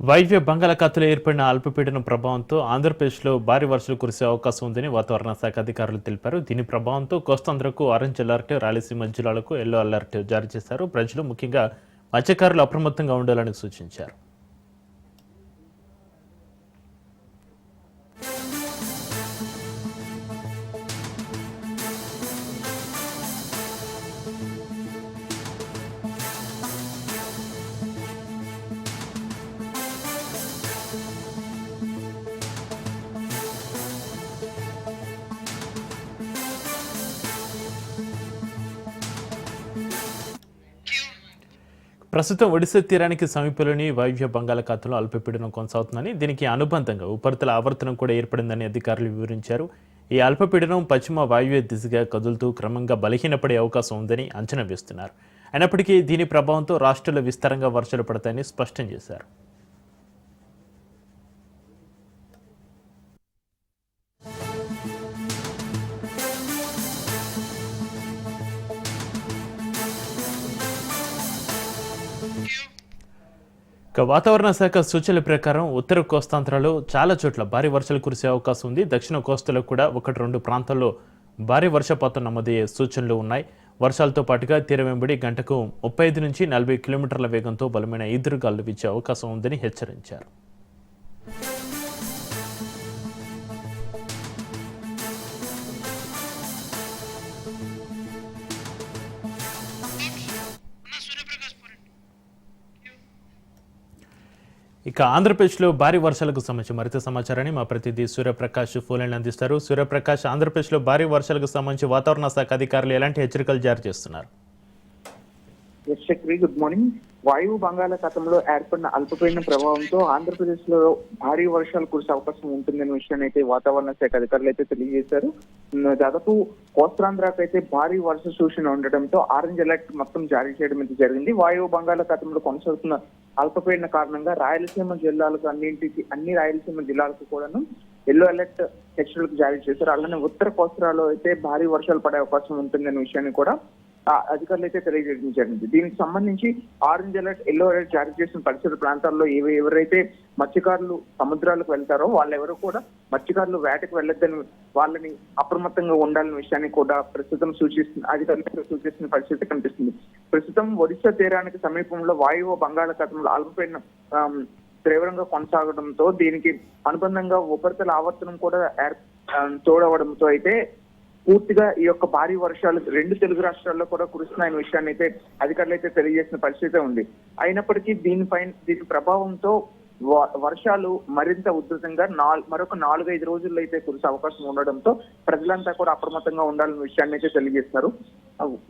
వైద్య బంగాళాఖాతంలో ఏర్పడిన అల్పపీడన ప్రభావంతో ఆంధ్రప్రదేశ్లో భారీ వర్షాలు కురిసే అవకాశం ఉందని వాతావరణ శాఖ అధికారులు తెలిపారు. దీని ప్రభావంతో కోస్తాంధ్రకు ఆరెంజ్ అలర్ట్ రాయలసీమ జిల్లాలకు ఎల్లో అలర్ట్ జారీ చేశారు. ప్రజలు ముఖ్యంగా మత్స్యకారులు అప్రమత్తంగా ఉండాలని సూచించారు. ప్రస్తుతం ఒడిశా తీరానికి సమీపంలోని వాయువ్య బంగాళాఖాతంలో అల్పపీడనం కొనసాగుతుందని దీనికి అనుబంధంగా ఉపరితల ఆవర్తనం కూడా ఏర్పడిందని అధికారులు వివరించారు. ఈ అల్పపీడనం పశ్చిమ వాయువ్య దిశగా కదులుతూ క్రమంగా బలహీనపడే అవకాశం ఉందని అంచనా వేస్తున్నారు. అయినప్పటికీ దీని ప్రభావంతో రాష్ట్రంలో విస్తారంగా వర్షాలు పడతాయని స్పష్టం చేశారు. ఇక వాతావరణ శాఖ సూచనల ప్రకారం ఉత్తర కోస్తాంధ్రలో చాలా చోట్ల భారీ వర్షాలు కురిసే అవకాశం ఉంది. దక్షిణ కోస్తాలో కూడా ఒకటి రెండు ప్రాంతాల్లో భారీ వర్షపాతం నమోదయ్యే సూచనలు ఉన్నాయి. వర్షాలతో పాటుగా తీర వెంబడి గంటకు ముప్పై ఐదు నుంచి నలభై కిలోమీటర్ల వేగంతో బలమైన ఈదురుగాలు వీచే అవకాశం ఉందని హెచ్చరించారు. ఇక ఆంధ్రప్రదేశ్లో భారీ వర్షాలకు సంబంధించి మరింత సమాచారాన్ని మా ప్రతినిధి సూర్యప్రకాష్ ఫోన్లైన్ అందిస్తారు. సూర్యప్రకాష్ ఆంధ్రప్రదేశ్లో భారీ వర్షాలకు సంబంధించి వాతావరణ శాఖ అధికారులు ఎలాంటి హెచ్చరికలు జారీ చేస్తున్నారు? గుడ్ మార్నింగ్ వాయువు బంగాళాఖాతంలో ఏర్పడిన అల్పపీడన ప్రభావంతో ఆంధ్రప్రదేశ్లో భారీ వర్షాలు కురిసే అవకాశం ఉంటుందనే విషయాన్ని అయితే వాతావరణ శాఖ అధికారులు అయితే తెలియజేశారు. దాదాపు కోస్తాంధ్రకు అయితే భారీ వర్ష సూచన ఉండటంతో ఆరెంజ్ అలర్ట్ మొత్తం జారీ చేయడం అయితే జరిగింది. వాయువు బంగాళాఖాతంలో కొనసాగుతున్న అల్పపీడన కారణంగా రాయలసీమ జిల్లాలకు అన్నింటికి అన్ని రాయలసీమ జిల్లాలకు కూడాను ఎల్లో అలర్ట్ హెచ్చరికలు జారీ చేశారు. అలానే ఉత్తర కోస్తాలో అయితే భారీ వర్షాలు పడే అవకాశం ఉంటుందనే విషయాన్ని కూడా అధికారులు అయితే తెలియజేయడం జరిగింది. దీనికి సంబంధించి ఆరెంజ్ అలర్ట్ ఎల్లో అలర్ట్ జారీ చేసిన పరిసర ప్రాంతాల్లో ఏవి ఎవరైతే మత్స్యకారులు సముద్రాలకు వెళ్తారో వాళ్ళెవరూ కూడా మత్స్యకారులు వేటకు వెళ్ళొద్దని వాళ్ళని అప్రమత్తంగా ఉండాలనే విషయాన్ని కూడా ప్రస్తుతం సూచిస్తున్న అధికారులు సూచిస్తున్న పరిస్థితి కనిపిస్తుంది. ప్రస్తుతం ఒడిశా తీరానికి సమీపంలో వాయువు బంగాళాఖాతంలో అల్పపీడనం తీవ్రంగా కొనసాగడంతో దీనికి అనుబంధంగా ఉపరితల ఆవర్తనం కూడా తోడవడంతో అయితే పూర్తిగా ఈ యొక్క భారీ వర్షాలు రెండు తెలుగు రాష్ట్రాల్లో కూడా కురుస్తున్నాయనే విషయాన్ని అయితే అధికారులు అయితే తెలియజేసిన పరిస్థితి ఉంది. అయినప్పటికీ దీనిపైన దీని ప్రభావంతో వ- వర్షాలు మరింత ఉధృతంగా మరొక నాలుగైదు రోజుల్లో అయితే కురిసే అవకాశం ఉండడంతో ప్రజలంతా కూడా అప్రమత్తంగా ఉండాలనే విషయాన్ని అయితే తెలియజేస్తారు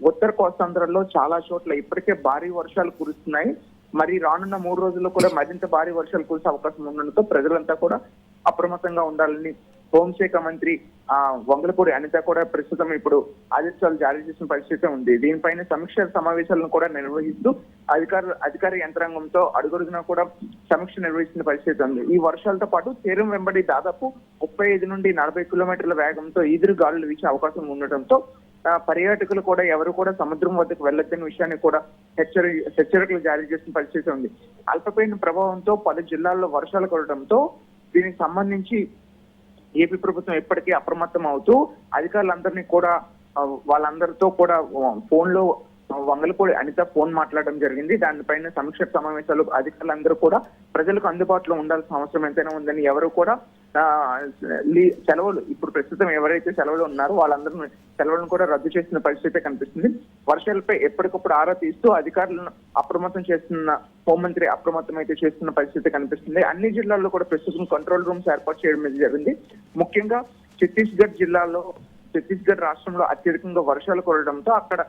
ఉత్తర కోస్తాంధ్రలో చాలా చోట్ల ఇప్పటికే భారీ వర్షాలు కురుస్తున్నాయి. మరి రానున్న మూడు రోజుల్లో కూడా మరింత భారీ వర్షాలు కురిసే అవకాశం ఉండడంతో ప్రజలంతా కూడా అప్రమత్తంగా ఉండాలని హోంశాఖ మంత్రి ఆ వంగలపూడి అనిత కూడా ప్రస్తుతం ఇప్పుడు ఆదేశాలు జారీ చేసిన పరిస్థితి ఉంది. దీనిపైన సమీక్ష సమావేశాలను కూడా నిర్వహిస్తూ అధికార అధికార యంత్రాంగంతో అడుగడుగునా కూడా సమీక్ష నిర్వహిస్తున్న పరిస్థితి ఉంది. ఈ వర్షాలతో పాటు తీరం వెంబడి దాదాపు ముప్పై ఐదు నుండి నలభై కిలోమీటర్ల వేగంతో ఈదురు గాలులు వీచే అవకాశం ఉండటంతో పర్యాటకులు కూడా ఎవరు కూడా సముద్రం వద్దకు వెళ్ళొద్దని విషయాన్ని కూడా హెచ్చరి హెచ్చరికలు జారీ చేసిన పరిస్థితి ఉంది. అల్పపీడన ప్రభావంతో పలు జిల్లాల్లో వర్షాలు కురడంతో దీనికి సంబంధించి ఏపీ ప్రభుత్వం ఎప్పటికీ అప్రమత్తం అవుతూ అధికారులందరినీ కూడా వాళ్ళందరితో కూడా ఫోన్లో వంగలపూడి అనిత ఫోన్ మాట్లాడడం జరిగింది. దానిపైన సమీక్ష సమావేశాలు అధికారులందరూ కూడా ప్రజలకు అందుబాటులో ఉండాల్సిన అవసరం ఎంతైనా ఉందని ఎవరు కూడా లీ- సెలవులు ఇప్పుడు ప్రస్తుతం ఎవరైతే సెలవులు ఉన్నారో వాళ్ళందరూ సెలవులను కూడా రద్దు చేసిన పరిస్థితి కనిపిస్తుంది. వర్షాలపై ఎప్పటికప్పుడు ఆరా తీస్తూ అధికారులను అప్రమత్తం చేస్తున్న హోంమంత్రి అప్రమత్తం అయితే చేస్తున్న పరిస్థితి కనిపిస్తుంది. అన్ని జిల్లాల్లో కూడా ప్రస్తుతం కంట్రోల్ రూమ్స్ ఏర్పాటు చేయడం అనేది జరిగింది. ముఖ్యంగా ఛత్తీస్గఢ్ జిల్లాలో ఛత్తీస్గఢ్ రాష్ట్రంలో అత్యధికంగా వర్షాలు కురవడంతో అక్కడ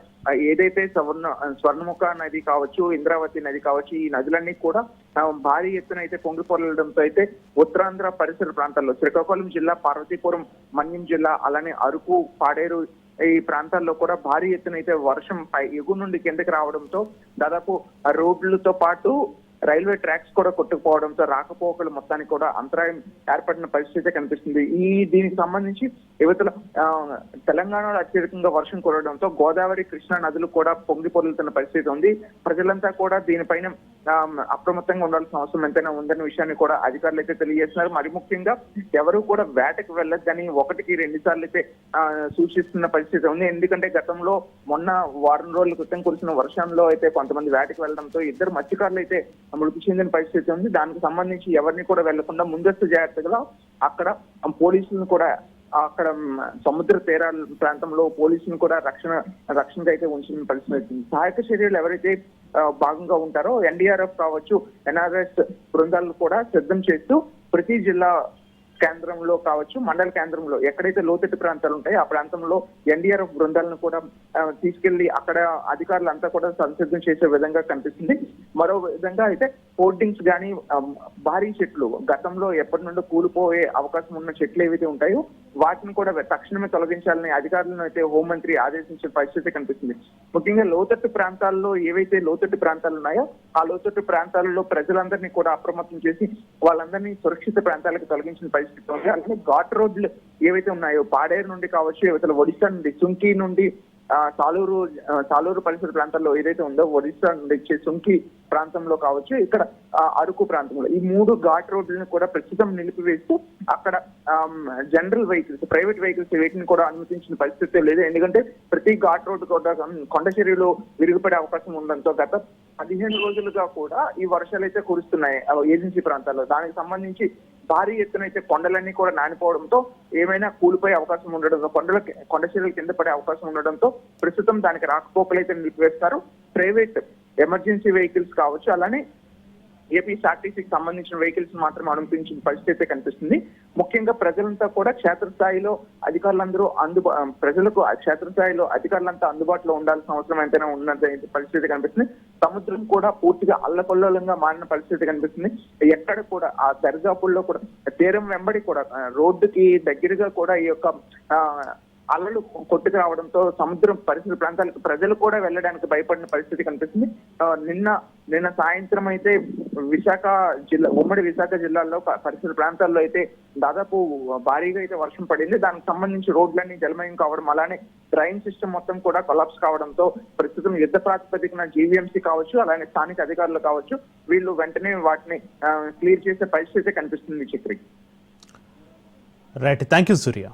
ఏదైతే స్వర్ణ స్వర్ణముఖ నది కావచ్చు ఇంద్రావతి నది కావచ్చు ఈ నదులన్నీ కూడా భారీ ఎత్తున అయితే పొంగిపొరలడంతో అయితే ఉత్తరాంధ్ర పరిసర ప్రాంతాల్లో శ్రీకాకుళం జిల్లా పార్వతీపురం మన్యం జిల్లా అలానే అరకు పాడేరు ఈ ప్రాంతాల్లో కూడా భారీ ఎత్తున అయితే వర్షం పై ఎగువ నుండి కిందకి రావడంతో దాదాపు రోడ్లతో పాటు రైల్వే ట్రాక్స్ కూడా కొట్టుకుపోవడంతో రాకపోకలు మొత్తానికి కూడా అంతరాయం ఏర్పడిన పరిస్థితి కనిపిస్తుంది. ఈ దీనికి సంబంధించి యువతల తెలంగాణలో అత్యధికంగా వర్షం కురవడంతో గోదావరి కృష్ణా నదులు కూడా పొంగి పొరులుతున్న పరిస్థితి ఉంది. ప్రజలంతా కూడా దీనిపైన అప్రమత్తంగా ఉండాల్సిన అవసరం ఎంతైనా ఉందన్న విషయాన్ని కూడా అధికారులు అయితే తెలియజేస్తున్నారు. మరి ముఖ్యంగా ఎవరు కూడా వేటకు వెళ్ళొద్దని ఒకటికి రెండు సార్లు అయితే సూచిస్తున్న పరిస్థితి ఉంది. ఎందుకంటే గతంలో మొన్న వారం రోజుల క్రితం కురిసిన వర్షంలో అయితే కొంతమంది వేటకు వెళ్ళడంతో ఇద్దరు మత్స్యకారులు అయితే మృతి చెందిన పరిస్థితి ఉంది. దానికి సంబంధించి ఎవరిని కూడా వెళ్ళకుండా ముందస్తు జాగ్రత్తగా అక్కడ పోలీసులను కూడా అక్కడ సముద్ర తీరాల ప్రాంతంలో పోలీసులను కూడా రక్షణ రక్షణగా అయితే ఉంచిన పరిస్థితి సహాయక చర్యలు ఎవరైతే భాగంగా ఉంటారో ఎన్డీఆర్ఎఫ్ కావచ్చు ఎన్ఆర్ఎస్ బృందాలను కూడా సిద్ధం చేస్తూ ప్రతి జిల్లా కేంద్రంలో కావచ్చు మండల కేంద్రంలో ఎక్కడైతే లోతట్టు ప్రాంతాలు ఉంటాయో ఆ ప్రాంతంలో ఎన్డీఆర్ఎఫ్ బృందాలను కూడా తీసుకెళ్ళి అక్కడ అధికారులంతా కూడా సంసిద్ధం చేసే విధంగా కనిపిస్తుంది. మరో విధంగా అయితే హోర్డింగ్స్ కానీ భారీ చెట్లు గతంలో ఎప్పటి నుండో కూలిపోయే అవకాశం ఉన్న చెట్లు ఏవైతే ఉంటాయో వాటిని కూడా తక్షణమే తొలగించాలని అధికారులను అయితే హోంమంత్రి ఆదేశించిన పరిస్థితి కనిపిస్తుంది. ముఖ్యంగా లోతట్టు ప్రాంతాల్లో ఏవైతే లోతట్టు ప్రాంతాలు ఉన్నాయో ఆ లోతట్టు ప్రాంతాలలో ప్రజలందరినీ కూడా అప్రమత్తం చేసి వాళ్ళందరినీ సురక్షిత ప్రాంతాలకు తొలగించిన పరిస్థితి ఉంది. అలాగే ఘాట్ రోడ్లు ఏవైతే ఉన్నాయో పాడేరు నుండి కావచ్చు ఇవతల ఒడిశా నుండి చుంకి నుండి సాలూరు సాలూరు పరిసర ప్రాంతాల్లో ఏదైతే ఉందో ఒడిశా నుండి సుంకి ప్రాంతంలో కావచ్చు ఇక్కడ అరకు ప్రాంతంలో. ఈ మూడు ఘాట్ రోడ్లను కూడా ప్రస్తుతం నిలిపివేస్తూ అక్కడ జనరల్ వెహికల్స్ ప్రైవేట్ వెహికల్స్ వీటిని కూడా అనుమతించిన పరిస్థితి లేదు. ఎందుకంటే ప్రతి ఘాట్ రోడ్డు కూడా కొండ చర్యలు విరిగిపడే అవకాశం ఉండడంతో గత పదిహేను రోజులుగా కూడా ఈ వర్షాలు అయితే కురుస్తున్నాయి ఏజెన్సీ ప్రాంతాల్లో. దానికి సంబంధించి భారీ ఎత్తున అయితే కొండలన్నీ కూడా నానిపోవడంతో ఏమైనా కూలిపోయే అవకాశం ఉండడంతో కొండల కొండ చర్యలు కింద పడే అవకాశం ఉండడంతో ప్రస్తుతం దానికి రాకపోకలు అయితే నిలిపివేస్తారు. ప్రైవేట్ ఎమర్జెన్సీ వెహికల్స్ కావచ్చు అలానే ఏపీఎస్ఆర్టీసీకి సంబంధించిన వెహికల్స్ మాత్రం అనుమతించిన పరిస్థితి అయితే కనిపిస్తుంది. ముఖ్యంగా ప్రజలంతా కూడా క్షేత్రస్థాయిలో అధికారులందరూ అందుబా ప్రజలకు ఆ క్షేత్రస్థాయిలో అధికారులంతా అందుబాటులో ఉండాల్సిన అవసరం ఎంతైనా ఉన్నది పరిస్థితి కనిపిస్తుంది. సముద్రం కూడా పూర్తిగా అల్లకొల్లోలంగా మారిన పరిస్థితి కనిపిస్తుంది. ఎక్కడ కూడా ఆ దర్జాపుల్లో కూడా తీరం వెంబడి కూడా రోడ్డుకి దగ్గరగా కూడా ఈ యొక్క ఆ, అలలు కొట్టుకు రావడంతో సముద్రం పరిసర ప్రాంతాలకు ప్రజలు కూడా వెళ్ళడానికి భయపడిన పరిస్థితి కనిపిస్తుంది. నిన్న నిన్న సాయంత్రం అయితే విశాఖ జిల్లా ఉమ్మడి విశాఖ జిల్లాలో పరిసర ప్రాంతాల్లో అయితే దాదాపు భారీగా అయితే వర్షం పడింది. దానికి సంబంధించి రోడ్లన్నీ జలమయం కావడం అలానే డ్రైన్ సిస్టమ్ మొత్తం కూడా కొలాప్స్ కావడంతో ప్రస్తుతం యుద్ధ ప్రాతిపదికన జీవీఎంసీ కావచ్చు అలానే స్థానిక అధికారులు కావచ్చు వీళ్ళు వెంటనే వాటిని క్లియర్ చేసే పరిస్థితి కనిపిస్తుంది Chakri right thank you Surya